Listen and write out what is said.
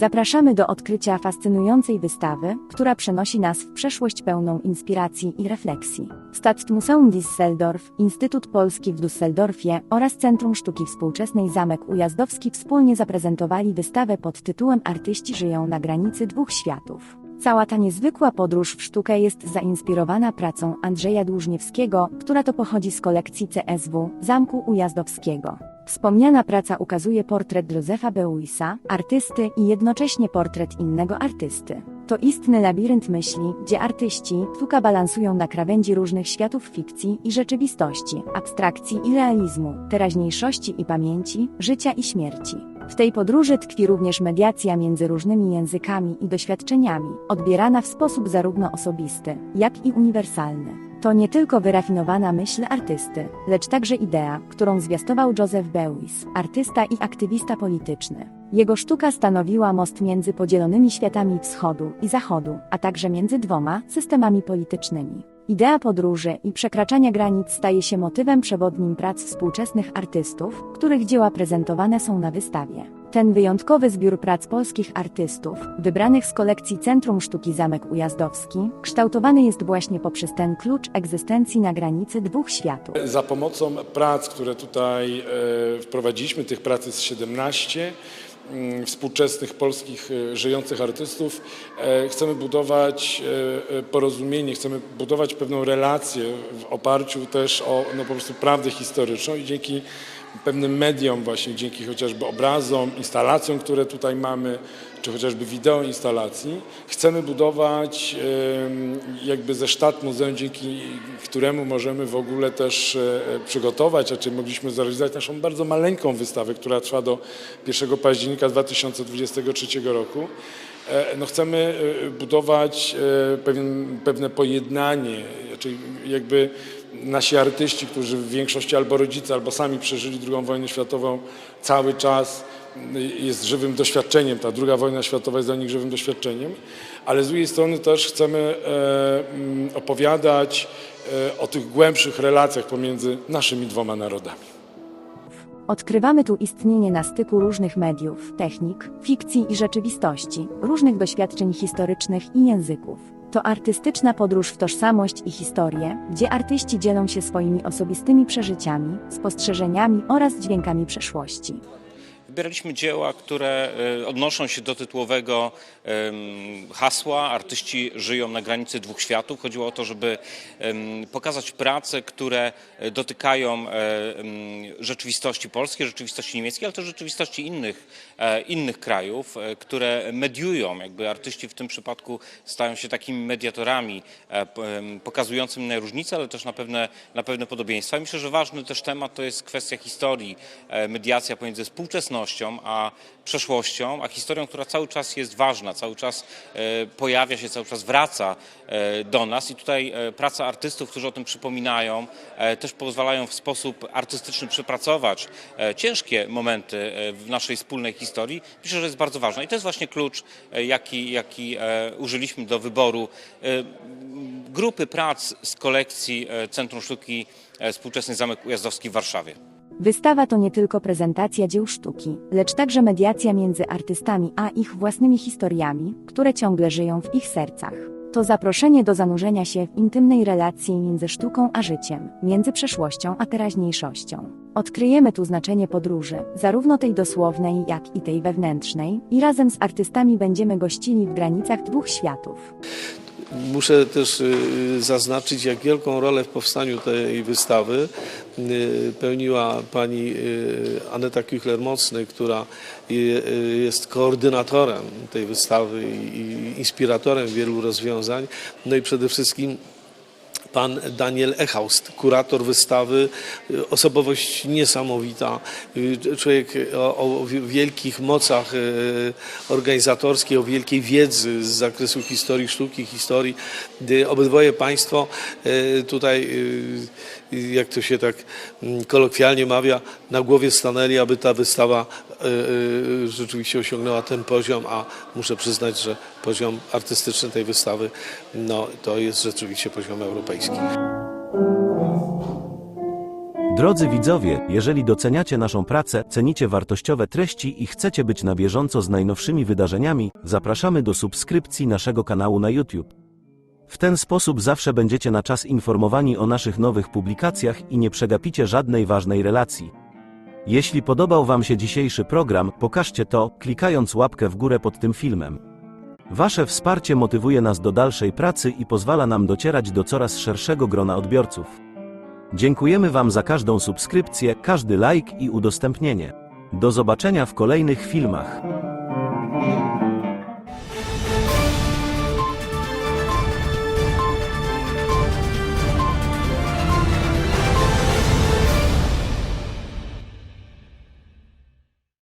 Zapraszamy do odkrycia fascynującej wystawy, która przenosi nas w przeszłość pełną inspiracji i refleksji. Stadtmuseum Düsseldorf, Instytut Polski w Düsseldorfie oraz Centrum Sztuki Współczesnej Zamek Ujazdowski wspólnie zaprezentowali wystawę pod tytułem Artyści żyją na granicy dwóch światów. Cała ta niezwykła podróż w sztukę jest zainspirowana pracą Andrzeja Dłużniewskiego, która to pochodzi z kolekcji CSW Zamku Ujazdowskiego. Wspomniana praca ukazuje portret Józefa Beuisa, artysty i jednocześnie portret innego artysty. To istny labirynt myśli, gdzie artyści sztuka balansują na krawędzi różnych światów fikcji i rzeczywistości, abstrakcji i realizmu, teraźniejszości i pamięci, życia i śmierci. W tej podróży tkwi również mediacja między różnymi językami i doświadczeniami, odbierana w sposób zarówno osobisty, jak i uniwersalny. To nie tylko wyrafinowana myśl artysty, lecz także idea, którą zwiastował Joseph Beuys, artysta i aktywista polityczny. Jego sztuka stanowiła most między podzielonymi światami wschodu i zachodu, a także między dwoma systemami politycznymi. Idea podróży i przekraczania granic staje się motywem przewodnim prac współczesnych artystów, których dzieła prezentowane są na wystawie. Ten wyjątkowy zbiór prac polskich artystów, wybranych z kolekcji Centrum Sztuki Zamek Ujazdowski, kształtowany jest właśnie poprzez ten klucz egzystencji na granicy dwóch światów. Za pomocą prac, które tutaj e, wprowadziliśmy, tych prac jest 17, mm, współczesnych polskich e, żyjących artystów, e, chcemy budować porozumienie, chcemy budować pewną relację w oparciu też o no, po prostu prawdę historyczną i dzięki pewnym mediom właśnie, dzięki chociażby obrazom, instalacjom, które tutaj mamy, czy chociażby wideo instalacji, chcemy budować jakby ze sztat muzeum, dzięki któremu możemy w ogóle też e, przygotować, a czy mogliśmy zrealizować naszą bardzo maleńką wystawę, która trwa do 1 października 2023 roku. E, No chcemy e, budować pewne pojednanie, czyli jakby nasi artyści, którzy w większości albo rodzice, albo sami przeżyli II wojnę światową, cały czas jest żywym doświadczeniem. Ta druga wojna światowa jest dla nich żywym doświadczeniem, ale z drugiej strony też chcemy e, mm, opowiadać e, o tych głębszych relacjach pomiędzy naszymi dwoma narodami. Odkrywamy tu istnienie na styku różnych mediów, technik, fikcji i rzeczywistości, różnych doświadczeń historycznych i języków. To artystyczna podróż w tożsamość i historię, gdzie artyści dzielą się swoimi osobistymi przeżyciami, spostrzeżeniami oraz dźwiękami przeszłości. Wybieraliśmy dzieła, które e, odnoszą się do tytułowego hasła Artyści żyją na granicy dwóch światów. Chodziło o to, żeby pokazać prace, które e, dotykają e, rzeczywistości polskiej, rzeczywistości niemieckiej, ale też rzeczywistości innych, e, innych krajów, e, które mediują. Jakby artyści w tym przypadku stają się takimi mediatorami pokazującymi na różnice, ale też na pewne, na pewne podobieństwa. Myślę, że ważny też temat to jest kwestia historii, mediacja pomiędzy współczesnością a przeszłością, a historią, która cały czas jest ważna, cały czas e, pojawia się, cały czas wraca e, do nas i tutaj e, praca artystów, którzy o tym przypominają, też pozwalają w sposób artystyczny przepracować ciężkie momenty w naszej wspólnej historii. Myślę, że jest bardzo ważna i to jest właśnie klucz, jaki, jaki użyliśmy do wyboru grupy prac z kolekcji Centrum Sztuki Współczesny Zamek Ujazdowski w Warszawie. Wystawa to nie tylko prezentacja dzieł sztuki, lecz także mediacja między artystami a ich własnymi historiami, które ciągle żyją w ich sercach. To zaproszenie do zanurzenia się w intymnej relacji między sztuką a życiem, między przeszłością a teraźniejszością. Odkryjemy tu znaczenie podróży, zarówno tej dosłownej, jak i tej wewnętrznej, i razem z artystami będziemy gościli w granicach dwóch światów. Muszę też y, zaznaczyć, jak wielką rolę w powstaniu tej wystawy y, pełniła pani y, Aneta Küchler-Mocny, która y, y, jest koordynatorem tej wystawy i inspiratorem wielu rozwiązań. No i przede wszystkim pan Daniel Echaust, kurator wystawy, y, osobowość niesamowita, y, człowiek o, o wi- wielkich mocach y, organizatorskich, o wielkiej wiedzy z zakresu historii sztuki, historii. Obydwoje państwo tutaj, jak to się tak mm, kolokwialnie mawia, na głowie stanęli, aby ta wystawa y, y, rzeczywiście osiągnęła ten poziom, a muszę przyznać, że poziom artystyczny tej wystawy no, to jest rzeczywiście poziom europejski. Drodzy widzowie, jeżeli doceniacie naszą pracę, cenicie wartościowe treści i chcecie być na bieżąco z najnowszymi wydarzeniami, zapraszamy do subskrypcji naszego kanału na YouTube. W ten sposób zawsze będziecie na czas informowani o naszych nowych publikacjach i nie przegapicie żadnej ważnej relacji. Jeśli podobał Wam się dzisiejszy program, pokażcie to, klikając łapkę w górę pod tym filmem. Wasze wsparcie motywuje nas do dalszej pracy i pozwala nam docierać do coraz szerszego grona odbiorców. Dziękujemy Wam za każdą subskrypcję, każdy like i udostępnienie. Do zobaczenia w kolejnych filmach.